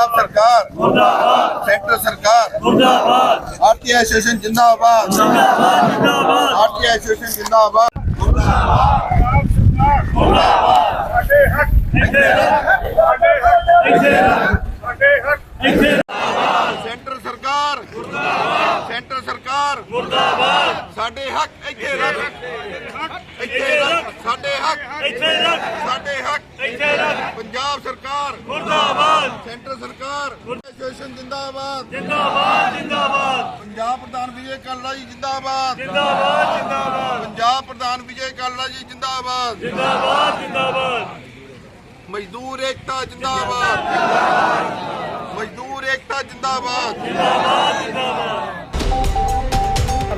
ਪੰਜਾਬ ਸਰਕਾਰ। ਮੁਰਦਾਬਾਦ। ਸੈਂਟਰ ਸਰਕਾਰ। ਮੁਰਦਾਬਾਦ। ਭਾਰਤੀ ਐਸੋਸੀਏਸ਼ਨ ਜਿੰਦਾਬਾਦ। ਜਿੰਦਾਬਾਦ ਜਿੰਦਾਬਾਦ ਭਾਰਤੀ ਐਸੋਸੀਏਸ਼ਨ ਜਿੰਦਾਬਾਦ। ਸੈਂਟਰ ਸਰਕਾਰ। ਮੁਰਦਾਬਾਦ। ਸੈਂਟਰ ਸਰਕਾਰ। ਮੁਰਦਾਬਾਦ। ਸਾਡੇ ਹੱਕ ਇੱਥੇ ਰੱਖ। ਇੱਥੇ ਰੱਖ। ਸਾਡੇ ਹੱਕ। ਇੱਥੇ ਰੱਖ। ਸਾਡੇ ਹੱਕ। ਇੱਥੇ ਰੱਖ। ਪੰਜਾਬ ਸਰਕਾਰ। ਮੁਰਦਾਬਾਦ। ਸੈਂਟਰ ਸਰਕਾਰ। ਐਸੋਸੀਏਸ਼ਨ ਜਿੰਦਾਬਾਦ। ਜਿੰਦਾਬਾਦ ਜਿੰਦਾਬਾਦ। ਪੰਜਾਬ ਪ੍ਰਧਾਨ ਵਿਜੇ ਕਾਲਾ ਜੀ ਜਿੰਦਾਬਾਦ। ਜਿੰਦਾਬਾਦ ਜਿੰਦਾਬਾਦ। ਪੰਜਾਬ ਪ੍ਰਧਾਨ ਵਿਜੇ ਕਾਲਾ ਜੀ ਜਿੰਦਾਬਾਦ। ਜਿੰਦਾਬਾਦ ਜਿੰਦਾਬਾਦ। ਮਜ਼ਦੂਰ ਏਕਤਾ ਜਿੰਦਾਬਾਦ। ਮਜ਼ਦੂਰ ਏਕਤਾ ਜਿੰਦਾਬਾਦ।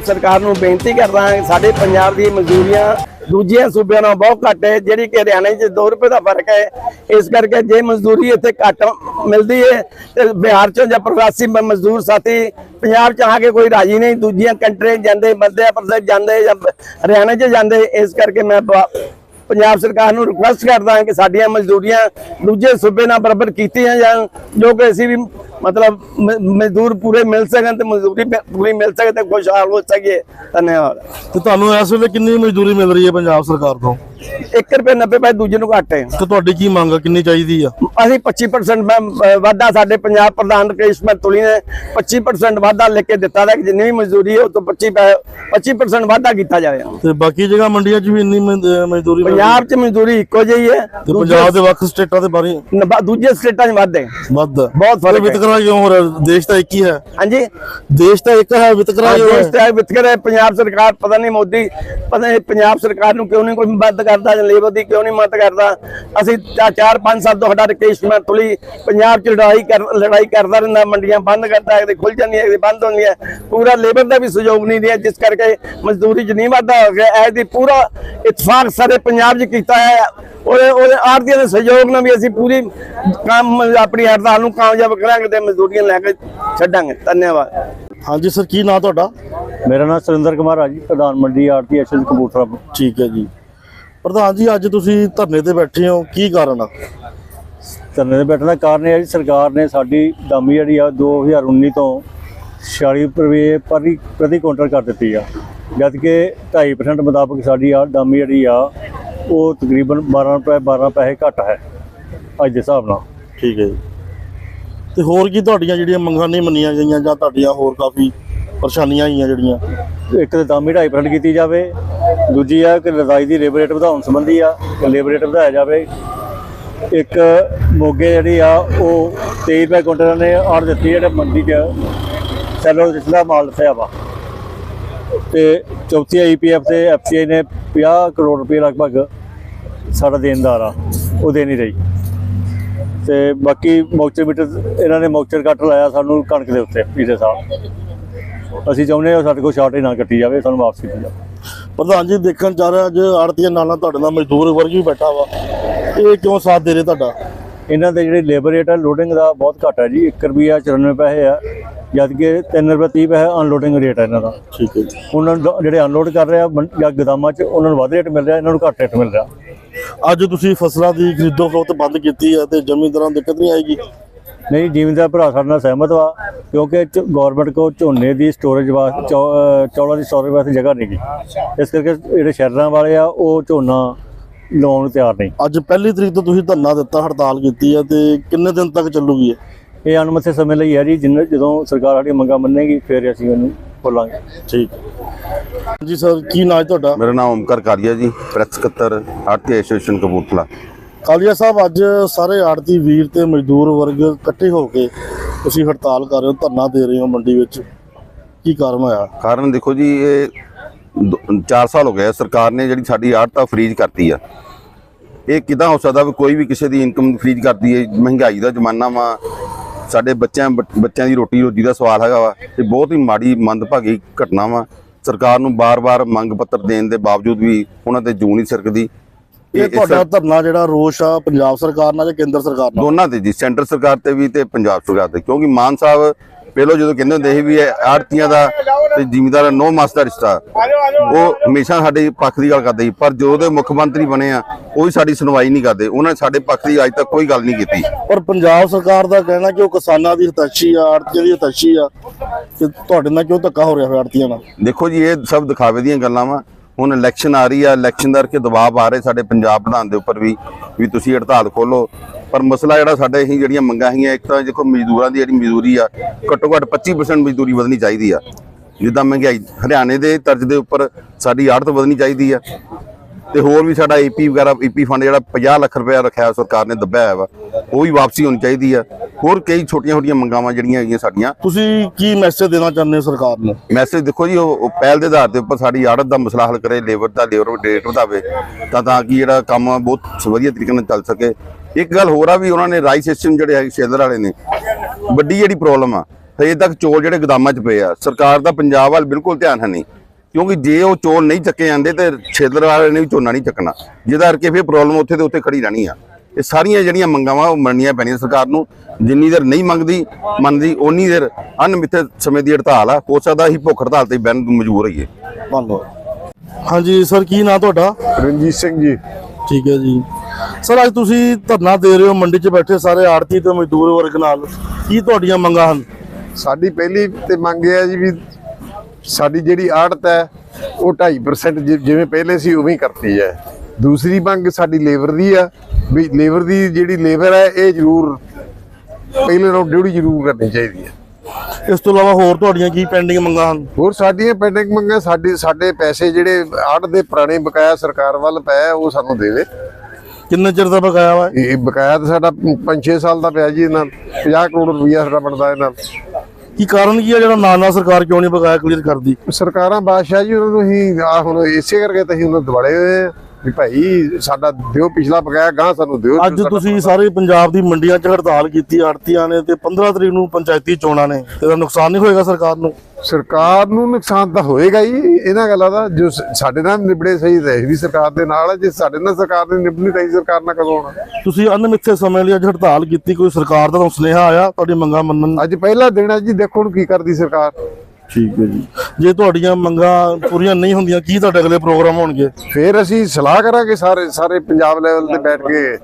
ਸਰਕਾਰ ਨੂੰ ਬੇਨਤੀ ਕਰਦਾ ਹਾਂ ਸਾਡੇ ਪੰਜਾਬ ਦੀ ਮਜ਼ਦੂਰੀਆਂ ਦੂਜੀਆਂ ਸੂਬਿਆਂ ਨਾਲੋਂ ਬਹੁਤ ਘੱਟ ਹੈ, ਜਿਹੜੀ ਕਿ ਹਰਿਆਣਾ 'ਚ 2 ਰੁਪਏ ਦਾ ਫ਼ਰਕ ਹੈ। ਇਸ ਕਰਕੇ ਜੇ ਮਜ਼ਦੂਰੀ ਇੱਥੇ ਘੱਟ ਮਿਲਦੀ ਹੈ, ਤੇ ਬਿਹਾਰ 'ਚੋਂ ਜਾਂ ਪ੍ਰਵਾਸੀ ਮਜ਼ਦੂਰ ਸਾਥੀ ਪੰਜਾਬ 'ਚ ਆ ਕੇ ਕੋਈ ਰਾਜੀ ਨਹੀਂ, ਦੂਜੀਆਂ ਕੰਟਰੀਆਂ ਜਾਂਦੇ ਮੱਧ ਪ੍ਰਦੇਸ਼ ਜਾਂਦੇ ਜਾਂ ਹਰਿਆਣਾ 'ਚ ਜਾਂਦੇ, ਇਸ ਕਰਕੇ ਮੈਂ ਪੰਜਾਬ ਸਰਕਾਰ ਨੂੰ ਰਿਕੁਐਸਟ ਕਰਦਾ ਹਾਂ ਕਿ ਸਾਡੀਆਂ ਮਜ਼ਦੂਰੀਆਂ ਦੂਜੇ ਸੂਬੇ ਨਾਲ ਬਰਾਬਰ ਕੀਤੀਆਂ ਜਾਣ, ਜੋ ਕਿ ਅਸੀਂ ਵੀ ਮਤਲਬ ਮਜ਼ਦੂਰ ਪੂਰੇ ਮਿਲ ਸਕਣ ਤੇ ਮਜ਼ਦੂਰੀ ਪੂਰੀ ਮਿਲ ਸਕੇ ਤੇ ਖੁਸ਼ਹਾਲ ਹੋ ਸਕੀਏ। ਧੰਨਵਾਦ। ਤੇ ਤੁਹਾਨੂੰ ਇਸ ਵੇਲੇ ਕਿੰਨੀ ਮਜ਼ਦੂਰੀ ਮਿਲ ਰਹੀ ਹੈ ਪੰਜਾਬ ਸਰਕਾਰ ਤੋਂ? 1 ਰੁਪਏ 90 ਪੈਸੇ ਦੂਜੇ ਨੂੰ ਘੱਟ ਹੈ। ਤੇ ਤੁਹਾਡੀ ਕੀ ਮੰਗ ਆ? ਕਿੰਨੀ ਚਾਹੀਦੀ ਆ? ਅਸੀਂ 25% ਮੈਂ, ਵਾਧਾ ਸਾਡੇ ਪੰਜਾਬ ਪ੍ਰਧਾਨ ਰਕੇਸ਼ ਤੁਲੀ ਨੇ 25% ਵਾਧਾ ਲਿਖ ਕੇ ਦਿੱਤਾ ਹੈ ਕਿ ਜਿੰਨੀ ਵੀ ਮਜ਼ਦੂਰੀ ਹੈ ਉਹ ਤੋਂ 25 ਪੈ- 25% ਵਾਧਾ ਕੀਤਾ ਜਾਵੇ ਤੇ ਬਾਕੀ ਜਗ੍ਹਾ ਮੰਡੀਆਂ 'ਚ ਵੀ ਇੰਨੀ ਮਜ਼ਦੂਰੀ। ਪੰਜਾਬ 'ਚ ਮਜ਼ਦੂਰੀ ਇੱਕੋ ਜਿਹੀ ਹੈ। ਤੇ ਪੰਜਾਬ ਦੇ ਵੱਖ ਸਟੇਟਾਂ ਦੇ ਬਾਰੇ? ਦੂਜੇ ਸਟੇਟਾਂ 'ਚ ਵੱਧ ਹੈ। ਵੱਧ। ਬਹੁਤ ਫ਼ਰਕ। ਵਿਤਕਰਾ ਕਿਉਂ ਹੋ ਰਿਹਾ? ਦੇਸ਼ ਤਾਂ ਇੱਕ ਹੀ ਹੈ। ਹਾਂਜੀ। ਦੇਸ਼ ਤਾਂ ਇੱਕ ਹੈ ਵਿਤਕਰਾ ਕਿਉਂ ਦੇਸ਼ ਹੈ? ਤੇ ਵਿਤਕਰੇ ਪੰਜਾਬ ਸਰਕਾਰ ਪਤਾ ਨਹੀਂ ਮੋਦੀ ਪਤਾ ਨਹੀਂ ਪੰਜਾਬ ਸਰਕਾਰ ਨੂੰ ਕਿਉਂ ਨਹੀਂ ਕੋਈ ਮਦਦ ਕਰਦਾ ਜਾਂ ਲੇਬਰ ਦੀ ਕਿਉਂ ਨਹੀਂ ਮਦਦ ਕਰਦਾ? ਅਸੀਂ 4-5 ਸਾਲ ਤੋਂ ਸਾਡਾ ਰਕੇਸ਼ ਮੈਂ ਤੁਲੀ ਪੰਜਾਬ ਚ ਲੜਾਈ ਕਰ ਲੜਾਈ ਕਰਦਾ ਰਹਿੰਦਾ ਮੰਡੀਆਂ ਬੰਦ ਕਰਦਾ ਹੈ ਤੇ ਖੁੱਲ ਜਾਂਦੀਆਂ ਤੇ ਬੰਦ ਹੁੰਦੀਆਂ। ਪੂਰਾ ਲੇਬਰ ਦਾ ਵੀ ਸਹਿਯੋਗ ਨਹੀਂ ਦਿਆ ਜਿਸ ਕਰਕੇ ਮਜ਼ਦੂਰੀ ਚ ਨਹੀਂ ਵਾਧਾ ਹੋ ਗਿਆ। ਐ ਦੀ ਪੂਰਾ ਇਤਫਾਕ ਸਾਰੇ ਪੰਜਾਬ ਚ ਕੀਤਾ ਹੈ। ਉਹਦੇ ਉਹਦੇ ਆਰਤੀਆਂ ਦੇ ਸਹਿਯੋਗ ਨਾਲ ਵੀ ਅਸੀਂ ਪੂਰੀ ਕੰਮ ਆਪਣੀ ਹੜਤਾਲ ਨੂੰ ਕਾਮਯਾਬ ਕਰਾਂਗੇ ਤੇ ਮਜ਼ਦੂਰੀਆਂ ਲੈ ਕੇ ਛੱਡਾਂਗੇ। ਧੰਨਵਾਦ। ਹਾਂਜੀ ਸਰ ਕੀ ਨਾਂ ਤੁਹਾਡਾ? ਮੇਰਾ ਨਾਮ ਸੁਰਿੰਦਰ ਕੁਮਾਰ ਆ ਜੀ ਪ੍ਰਧਾਨ ਮੰਡੀ ਆਰਤੀ ਐਸਐਸ ਕਪੂਰਥਲਾ ਠੀਕ ਹੈ ਜੀ। ਪ੍ਰਧਾਨ ਜੀ ਅੱਜ ਤੁਸੀਂ ਧਰਨੇ ਤੇ ਬੈਠੇ ਹੋ ਕੀ ਕਾਰਨ ਆ? ਧਰਨੇ ਦੇ ਬੈਠਣ ਦਾ ਕਾਰਨ ਇਹ ਹੈ ਜੀ ਸਰਕਾਰ ਨੇ ਸਾਡੀ ਦਾਮੀ ਜਿਹੜੀ ਆ 2019 ਤੋਂ 46 ਰੁਪਏ ਪ੍ਰਤੀ ਪ੍ਰਤੀ ਕੁਇੰਟਲ ਕਰ ਦਿੱਤੀ ਆ। ਜਦ ਕਿ 2.5% ਮੁਤਾਬਕ ਸਾਡੀ ਆ ਦਾਮੀ ਜਿਹੜੀ ਆ ਉਹ ਤਕਰੀਬਨ 12 ਰੁਪਏ 12 ਪੈਸੇ ਘੱਟ ਹੈ ਅੱਜ ਦੇ ਹਿਸਾਬ ਨਾਲ। ਠੀਕ ਹੈ ਜੀ। ਤੇ ਹੋਰ ਕੀ ਤੁਹਾਡੀਆਂ ਜਿਹੜੀਆਂ ਮੰਗਾਂ ਨਹੀਂ ਮੰਨੀਆਂ ਗਈਆਂ ਜਾਂ ਤੁਹਾਡੀਆਂ ਹੋਰ ਕਾਫੀ ਪਰੇਸ਼ਾਨੀਆਂ ਆਈਆਂ ਜਿਹੜੀਆਂ? ਇੱਕ ਤਾਂ ਦਾਮੀ 2.5% ਕੀਤੀ ਜਾਵੇ ਦੂਜੀ ਆ ਕਿ ਰਜ਼ਾਈ ਦੀ ਲੇਬਰ ਰੇਟ ਵਧਾਉਣ ਸੰਬੰਧੀ ਆ, ਕਿ ਲੇਬਰ ਰੇਟ ਵਧਾਇਆ ਜਾਵੇ। ਇੱਕ ਮੋਗੇ ਜਿਹੜੀ ਆ, ਉਹ 23 ਰੁਪਏ ਕੁਇੰਟਲ ਨੇ ਆੜ ਦਿੱਤੀ ਜਿਹੜੇ ਮੰਡੀ 'ਚ ਸੈਲੋ ਜਿਸਦਾ ਮਾਲ ਦੱਸਿਆ ਵਾ। ਤੇ ਚੌਥੀ ਆਈਪੀਐਫ ਤੇ ਐਫਸੀਆਈ ਨੇ 50 ਕਰੋੜ ਰੁਪਏ ਲਗਭਗ ਸਾਡਾ ਦੇਣਦਾਰ ਆ, ਉਹ ਦੇ ਨਹੀਂ ਰਹੀ। ਤੇ ਬਾਕੀ ਮੌਕਚਰ ਮੀਟਰ, ਇਹਨਾਂ ਨੇ ਮੌਕਚਰ ਕੱਟ ਲਾਇਆ ਸਾਨੂੰ ਕਣਕ ਦੇ ਉੱਤੇ, ਪਿਛਲੇ ਸਾਲ। ਅਸੀਂ ਚਾਹੁੰਦੇ ਹਾਂ ਸਾਡੇ ਕੋਲ ਸ਼ਾਰਟੇਜ ਨਾ ਕੱਟੀ ਜਾਵੇ, ਸਾਨੂੰ ਵਾਪਸ ਕੀਤੀ ਜਾਵੇ। ਪ੍ਰਧਾਨ ਜੀ ਦੇਖਣ ਜਾ ਰਿਹਾ ਅੱਜ ਆੜਤੀਆਂ ਨਾਲ ਨਾਲ ਤੁਹਾਡੇ ਨਾਲ ਮਜ਼ਦੂਰ ਵਰਗ ਵੀ ਬੈਠਾ ਵਾ। ਇਹ ਕਿਉਂ ਸਾਥ ਦੇ ਰਹੇ ਤੁਹਾਡਾ? ਇਹਨਾਂ ਦੇ ਜਿਹੜੇ ਲੇਬਰ ਰੇਟ ਹੈ ਲੋਡਿੰਗ ਦਾ ਬਹੁਤ ਘੱਟ ਹੈ ਜੀ। 1 ਰੁਪਿਆ 94 ਪੈਸੇ ਆ ਜਦ ਕਿ 3 ਰੁਪਏ 30 ਪੈਸੇ ਅਨਲੋਡਿੰਗ ਰੇਟ ਹੈ ਇਹਨਾਂ ਦਾ। ਠੀਕ ਹੈ ਜੀ। ਉਹਨਾਂ ਨੂੰ ਜਿਹੜੇ ਅਨਲੋਡ ਕਰ ਰਹੇ ਜਾਂ ਗਦਾਮਾਂ 'ਚ ਉਹਨਾਂ ਨੂੰ ਵੱਧ ਰੇਟ ਮਿਲ ਰਿਹਾ ਇਹਨਾਂ ਨੂੰ ਘੱਟ ਰੇਟ ਮਿਲ ਰਿਹਾ। ਅੱਜ ਤੁਸੀਂ ਫਸਲਾਂ ਦੀ ਖਰੀਦੋ ਫਰੋਖਤ ਬੰਦ ਕੀਤੀ ਹੈ ਤੇ ਜ਼ਮੀਂਦਾਰਾਂ ਨੂੰ ਦਿੱਕਤ ਨਹੀਂ ਆਏਗੀ? ਨਹੀਂ ਜ਼ਿਮੀਂਦਾਰ ਭਰਾ ਸਾਡੇ ਨਾਲ ਸਹਿਮਤ ਵਾ ਕਿਉਂਕਿ ਗਵਰਨਮੈਂਟ ਕੋ ਝੋਨੇ ਦੀ ਸਟੋਰੇਜ ਵਾਸਤੇ ਚੌਲਾਂ ਦੀ ਸਟੋਰੇਜ ਵਾਸਤੇ ਜਗ੍ਹਾ ਨਹੀਂ ਗੀ। ਇਸ ਕਰਕੇ ਜਿਹੜੇ ਸ਼ਹਿਰਾਂ ਵਾਲੇ ਆ ਉਹ ਝੋਨਾ ਲਾਉਣ ਤਿਆਰ ਨਹੀਂ। ਅੱਜ ਪਹਿਲੀ ਤਰੀਕ ਤੋਂ ਤੁਸੀਂ ਧਰਨਾ ਦਿੱਤਾ ਹੜਤਾਲ ਕੀਤੀ ਹੈ ਤੇ ਕਿੰਨੇ ਦਿਨ ਤੱਕ ਚੱਲੂਗੀ ਇਹ? ਇਹ ਅਣਮੱਥੇ ਸਮੇਂ ਲਈ ਹੈ ਜੀ ਜਿੰਨ ਜਦੋਂ ਸਰਕਾਰ ਸਾਡੀਆਂ ਮੰਗਾਂ ਮੰਨੇਗੀ ਫਿਰ ਅਸੀਂ ਉਹਨੂੰ ਖੋਲਾਂਗੇ ਠੀਕ। ਜੀ ਸਰ ਕੀ ਨਾਂ ਹੈ ਤੁਹਾਡਾ? ਮੇਰਾ ਨਾਮ ਓਮਕਾਰ ਕਾਲੀਆ ਜੀ ਪ੍ਰੈਸ ਸਕੱਤਰ ਆਰਤੀ ਐਸੋਸੀਏਸ਼ਨ ਕਪੂਰਥਲਾ। ਕਾਲੀਆ ਸਾਹਿਬ ਅੱਜ ਸਾਰੇ ਆੜਤੀ ਵੀਰ ਤੇ ਮਜ਼ਦੂਰ ਵਰਗ ਇਕੱਠੇ ਹੋ ਕੇ ਤੁਸੀਂ ਹੜਤਾਲ ਕਰ ਰਹੇ ਹੋ ਧਰਨਾ ਦੇ ਰਹੇ ਹੋ ਮੰਡੀ ਵਿੱਚ। ਕੀ ਕਾਰਨ ਹੋਇਆ? ਕਾਰਨ ਦੇਖੋ ਜੀ ਇਹ 4 ਸਾਲ ਹੋ ਗਏ ਆ, ਸਰਕਾਰ ਨੇ ਜਿਹੜੀ ਸਾਡੀ ਆੜਤਾ ਫਰੀਜ਼ ਕਰਤੀ ਆ। ਇਹ ਕਿਦਾਂ ਹੋ ਸਕਦਾ ਵੀ ਕੋਈ ਵੀ ਕਿਸੇ ਦੀ ਇਨਕਮ ਫਰੀਜ਼ ਕਰਦੀ ਹੈ ਮਹਿੰਗਾਈ ਦਾ ਜ਼ਮਾਨਾ ਵਾ ਸਾਡੇ ਬੱਚਿਆਂ ਬੱਚਿਆਂ ਦੀ ਰੋਟੀ ਰੋਜੀ ਦਾ ਸਵਾਲ ਹੈਗਾ ਵਾ ਇਹ ਬਹੁਤ ਹੀ ਮਾੜੀ ਮੰਦਭਾਗੀ ਘਟਨਾ ਵਾ। ਸਰਕਾਰ ਨੂੰ ਬਾਰ-ਬਾਰ ਮੰਗ ਪੱਤਰ ਦੇਣ ਦੇ ਬਾਵਜੂਦ ਵੀ ਉਹਨਾਂ ਤੇ ਜੂ ਨਹੀਂ ਸਰਕਦੀ। ਇਹ ਤੁਹਾਡਾ ਧਰਨਾ ਜਿਹੜਾ ਰੋਸ਼ ਆ ਪੰਜਾਬ ਸਰਕਾਰ ਨਾਲ ਜਾਂ ਕੇਂਦਰ ਸਰਕਾਰ ਨਾਲ? ਦੋਨਾਂ ਤੇ ਜੀ ਸੈਂਟਰ ਸਰਕਾਰ ਤੇ ਵੀ ਤੇ ਪੰਜਾਬ ਸਰਕਾਰ ਤੇ। ਕਿਉਂਕਿ ਮਾਨ ਸਾਹਿਬ ਪਹਿਲਾਂ ਜਦੋਂ ਕਹਿੰਦੇ ਹੁੰਦੇ ਸੀ ਵੀ ਇਹ ਆੜਤੀਆਂ ਦਾ ਤੇ ਜ਼ਿਮੀਦਾਰ ਨੋ ਮਾਸ ਦਾ ਰਿਸ਼ਤਾ ਉਹ ਹਮੇਸ਼ਾ ਸਾਡੇ ਪੱਖ ਦੀ ਗੱਲ ਕਰਦੇ ਸੀ। ਪਰ ਜਦੋਂ ਦੇ ਮੁੱਖ ਮੰਤਰੀ ਬਣੇ ਆ ਉਹ ਵੀ ਸਾਡੀ ਸੁਣਵਾਈ ਨਹੀਂ ਕਰਦੇ। ਉਹਨਾਂ ਨੇ ਸਾਡੇ ਪੱਖ ਦੀ ਅੱਜ ਤੱਕ ਕੋਈ ਗੱਲ ਨਹੀਂ ਕੀਤੀ। ਪਰ ਪੰਜਾਬ ਸਰਕਾਰ ਦਾ ਕਹਿਣਾ ਕਿ ਉਹ ਕਿਸਾਨਾਂ ਦੀ ਹਤਾਸ਼ੀ ਆ ਆੜਤੀਆਂ ਦੀ ਹਤਾਸ਼ੀ ਆ ਕਿ ਤੁਹਾਡੇ ਨਾਲ ਕਿਉਂ ਧੱਕਾ ਹੋ ਰਿਹਾ ਹੈ ਆੜਤੀਆਂ ਨਾਲ? ਦੇਖੋ ਜੀ ਇਹ ਸਭ ਦਿਖਾਵੇ ਦੀਆਂ ਗੱਲਾਂ ਵਾ। ਹੁਣ ਇਲੈਕਸ਼ਨ ਆ ਰਹੀ ਆ ਇਲੈਕਸ਼ਨ ਦਾ ਕਰਕੇ ਦਬਾਅ ਆ ਰਹੇ ਸਾਡੇ ਪੰਜਾਬ ਪ੍ਰਧਾਨ ਦੇ ਉੱਪਰ ਵੀ ਵੀ ਤੁਸੀਂ ਹੜਤਾਲ ਖੋਲੋ ਪਰ ਮਸਲਾ ਜਿਹੜਾ ਸਾਡੇ ਅਸੀਂ ਜਿਹੜੀਆਂ ਮੰਗਾਂ ਹੈਗੀਆਂ, ਇੱਕ ਤਾਂ ਦੇਖੋ ਮਜ਼ਦੂਰਾਂ ਦੀ ਜਿਹੜੀ ਮਜ਼ਦੂਰੀ ਆ ਘੱਟੋ ਘੱਟ 25% ਮਜ਼ਦੂਰੀ ਵਧਣੀ ਚਾਹੀਦੀ ਆ। ਜਿੱਦਾਂ ਮਹਿੰਗਾਈ, ਹਰਿਆਣੇ ਦੇ ਤਰਜ਼ ਦੇ ਉੱਪਰ ਸਾਡੀ ਆੜਤ ਵਧਣੀ ਚਾਹੀਦੀ ਆ। ਤੇ ਹੋਰ ਵੀ ਸਾਡਾ ਏਪੀ ਵਗੈਰਾ ਏਪੀ ਫੰਡ ਜਿਹੜਾ 50 ਲੱਖ ਰੁਪਏ ਰੱਖਿਆ ਸਰਕਾਰ ਨੇ ਦੱਬਿਆ ਹੋਇਆ ਵਾ ਉਹ ਵੀ ਵਾਪਸੀ ਹੋਣੀ ਚਾਹੀਦੀ ਆ। ਹੋਰ ਕਈ ਛੋਟੀਆਂ-ਛੋਟੀਆਂ ਮੰਗਾਵਾਂ ਜਿਹੜੀਆਂ ਹੈਗੀਆਂ ਸਾਡੀਆਂ। ਤੁਸੀਂ ਕੀ ਮੈਸੇਜ ਦੇਣਾ ਚਾਹੁੰਦੇ ਹੋ ਸਰਕਾਰ ਨੂੰ? ਮੈਸੇਜ ਦੇਖੋ ਜੀ ਉਹ ਪਹਿਲ ਦੇ ਆਧਾਰ ਦੇ ਉੱਪਰ ਸਾਡੀ ਆੜਤ ਦਾ ਮਸਲਾ ਹੱਲ ਕਰੇ ਲੇਬਰ ਦਾ ਲੇਬਰ ਰੇਟ ਵਧਾਵੇ ਤਾਂ ਤਾਂ ਕਿ ਜਿਹੜਾ ਕੰਮ ਬਹੁਤ ਵਧੀਆ ਤਰੀਕੇ ਨਾਲ ਚੱਲ ਸਕੇ। ਇੱਕ ਗੱਲ ਹੋਰ ਆ ਵੀ ਉਹਨਾਂ ਨੇ ਰਾਈ ਸਿਸਟਮ ਜਿਹੜੇ ਹੈ ਸ਼ੇਲਰ ਵਾਲੇ ਨੇ ਵੱਡੀ ਜਿਹੜੀ ਪ੍ਰੋਬਲਮ ਆ ਹਜੇ ਤੱਕ ਚੋਲ ਜਿਹੜੇ ਗੋਦਾਮਾਂ 'ਚ ਪਏ ਆ ਸਰਕਾਰ ਦਾ ਪੰਜਾਬ ਵੱਲ ਬਿਲਕੁਲ ਧਿਆਨ ਹੈ ਨਹੀਂ। ਕਿਉਂਕਿ ਜੇ ਉਹ ਚੋਲ ਨਹੀਂ ਚੱਕੇ ਜਾਂਦੇ ਤੇ ਸ਼ੇਲਰ ਵਾਲੇ ਨੇ ਵੀ ਝੋਨਾ ਨਹੀਂ ਚੱਕਣਾ। ਜਿਹਦਾ ਕਰਕੇ ਫਿਰ ਪ੍ਰੋਬਲਮ ਉੱਥੇ ਦੇ ਉੱਥੇ ਖੜੀ ਰਹਿਣੀ ਆ। ਇਹ ਸਾਰੀਆਂ ਜਿਹੜੀਆਂ ਮੰਗਾਂ ਵਾ ਉਹ ਮੰਨਣੀਆਂ ਪੈਣੀਆਂ ਸਰਕਾਰ ਨੂੰ। ਜਿੰਨੀ ਦੇਰ ਨਹੀਂ ਮੰਗਦੀ ਮੰਨਦੀ ਓਨੀ ਦੇਰ ਅਨਮਿੱਥੇ ਸਮੇਂ ਦੀ ਹੜਤਾਲ ਆ। ਹੋ ਸਕਦਾ ਅਸੀਂ ਭੁੱਖ ਹੜਤਾਲ ਤੇ ਬੈਨ ਨੂੰ ਮਜਬੂਰ ਹੋਈਏ। ਲਓ। ਹਾਂਜੀ ਸਰ ਕੀ ਨਾਂ ਤੁਹਾਡਾ? ਰਣਜੀਤ ਸਿੰਘ ਜੀ। ਠੀਕ ਹੈ ਜੀ। ਸਰ ਅੱਜ ਤੁਸੀਂ ਧਰਨਾ ਦੇ ਰਹੇ ਹੋ ਮੰਡੀ 'ਚ ਬੈਠੇ ਸਾਰੇ ਆੜਤੀ ਤੇ ਮਜ਼ਦੂਰ ਵਰਗ ਨਾਲ। ਕੀ ਤੁਹਾਡੀਆਂ ਮੰਗਾਂ ਹਨ? ਸਾਡੀ ਪਹਿਲੀ ਤੇ ਮੰਗ ਇਹ ਹੈ ਜੀ ਵੀ ਸਾਡੀ ਜਿਹੜੀ ਆੜਤ ਹੈ ਉਹ 2.5% ਜਿ- ਜਿਵੇਂ ਪਹਿਲੇ ਸੀ ਉਵੇਂ ਹੀ ਕਰਤੀ ਹੈ। ਦੂਸਰੀ ਮੰਗ ਸਾਡੀ ਲੇਬਰ ਦੀ ਆ ਵੀ ਲੇਬਰ ਦੀ ਜਿਹੜੀ ਲੇਬਰ ਹੈ ਇਹ ਜ਼ਰੂਰ ਪਹਿਲੇ ਨਾਲੋਂ ਡਿਊਟੀ ਜ਼ਰੂਰ ਕਰਨੀ ਚਾਹੀਦੀ ਹੈ। ਇਸ ਤੋਂ ਇਲਾਵਾ ਹੋਰ ਤੁਹਾਡੀਆਂ ਕੀ ਪੈਂਡਿੰਗ ਮੰਗਾਂ ਹਨ? ਹੋਰ ਸਾਡੀਆਂ ਪੈਂਡਿੰਗ ਮੰਗਾਂ ਸਾਡੇ ਸਾਡੇ ਪੈਸੇ ਜਿਹੜੇ ਆੜਤ ਦੇ ਪੁਰਾਣੇ ਬਕਾਇਆ ਸਰਕਾਰ ਵੱਲ ਪਿਆ ਉਹ ਸਾਨੂੰ ਦੇਵੇ ਕਿੰਨੇ ਚਿਰ ਦਾ ਬਕਾਇਆ ਵਾ? ਇਹ ਬਕਾਇਆ ਤਾਂ ਸਾਡਾ 5-6 ਸਾਲ ਦਾ ਪਿਆ ਜੀ ਇਹਨਾਂ 50 ਕਰੋੜ ਰੁਪਈਆ ਸਾਡਾ ਬਣਦਾ ਇਹਨਾਂ ਕੀ ਕਾਰਨ ਕੀ ਆ ਜਿਹੜਾ ਨਾਲ ਨਾਲ ਸਰਕਾਰ ਕਿਉਂ ਨਹੀਂ ਬਕਾਇਆ ਕਲੀਅਰ ਕਰਦੀ? ਸਰਕਾਰਾਂ ਬਾਦਸ਼ਾਹ ਜੀ ਉਹਨਾਂ ਨੂੰ ਹੀ ਆ ਹੁਣ ਇਸੇ ਕਰਕੇ ਤਾਂ ਅਸੀਂ ਉਹਨਾਂ ਨੂੰ ਹੋਏ ਆ। ਵੀ ਭਾਈ ਸਾਡਾ ਦਿਓ ਪਿਛਲਾ ਬਕਾਇਆ ਗਾਂ ਸਾਨੂੰ ਦਿਓ ਅੱਜ ਤੁਸੀਂ ਸਾਰੇ ਪੰਜਾਬ ਦੀ ਮੰਡੀਆਂ 'ਚ ਹੜਤਾਲ ਕੀਤੀ ਆੜਤੀਆਂ ਨੇ ਤੇ 15 ਤਰੀਕ ਨੂੰ ਪੰਚਾਇਤੀ ਚੋਣਾਂ ਨੇ। ਇਹਦਾ ਨੁਕਸਾਨ ਨਹੀਂ ਹੋਏਗਾ ਸਰਕਾਰ ਨੂੰ? ਸਰਕਾਰ ਨੂੰ ਨੁਕਸਾਨ ਤਾਂ ਹੋਏਗਾ ਹੀ ਇਹਨਾਂ ਗੱਲਾਂ ਦਾ ਜੋ ਸਾਡੇ ਨਾਲ ਨਿਬੜੇ ਸਹੀ ਇਹ ਵੀ ਸਰਕਾਰ ਦੇ ਨਾਲ ਜੇ ਸਾਡੇ ਨਾਲ ਸਰਕਾਰ ਨੇ ਨਿਬੜਨੀ ਤਾਂ ਸਰਕਾਰ ਨਾਲ ਕਦੋਂ ਆਉਣਾ ਤੁਸੀਂ ਅਨਮਿੱਥੇ ਸਮੇਂ ਲਈ ਅੱਜ ਹੜਤਾਲ ਕੀਤੀ ਕੋਈ ਸਰਕਾਰ ਦਾ ਸੁਨੇਹਾ ਆਇਆ? ਤੁਹਾਡੀ ਮੰਗਾਂ ਮੰਨਣ ਅੱਜ ਪਹਿਲਾ ਦਿਨ ਹੈ ਜੀ ਦੇਖੋ ਹੁਣ ਕੀ ਕਰਦੀ ਸਰਕਾਰ। ਠੀਕ ਹੈ ਜੀ। ਜੇ ਤੁਹਾਡੀਆਂ ਮੰਗਾਂ ਪੂਰੀਆਂ ਨਹੀਂ ਹੁੰਦੀਆਂ ਕੀ ਤੁਹਾਡੇ ਅਗਲੇ ਪ੍ਰੋਗਰਾਮ ਹੋਣਗੇ? ਫਿਰ ਅਸੀਂ ਸਲਾਹ ਕਰਾਂਗੇ ਸਾਰੇ ਸਾਰੇ ਪੰਜਾਬ ਲੈਵਲ ਤੇ ਬੈਠ ਕੇ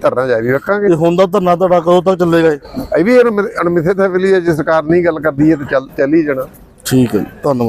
ਧਰਨਾ ਜਾਰੀ ਰੱਖਾਂਗੇ। ਤੇ ਹੁਣ ਦਾ ਧਰਨਾ ਤੁਹਾਡਾ ਕਦੋਂ ਤੱਕ ਚੱਲੇਗਾ ਇਹ? ਇਹ ਵੀ ਅਣਮਿ- ਅਣਮਿੱਥੇ ਹਵੇਲੀ ਹੈ ਜੇ ਸਰਕਾਰ ਨਹੀਂ ਗੱਲ ਕਰਦੀ ਹੈ ਤਾਂ ਚੱਲ ਚੱਲ ਹੀ ਜਾਣਾ। ਠੀਕ ਹੈ ਜੀ ਧੰਨਵਾਦ।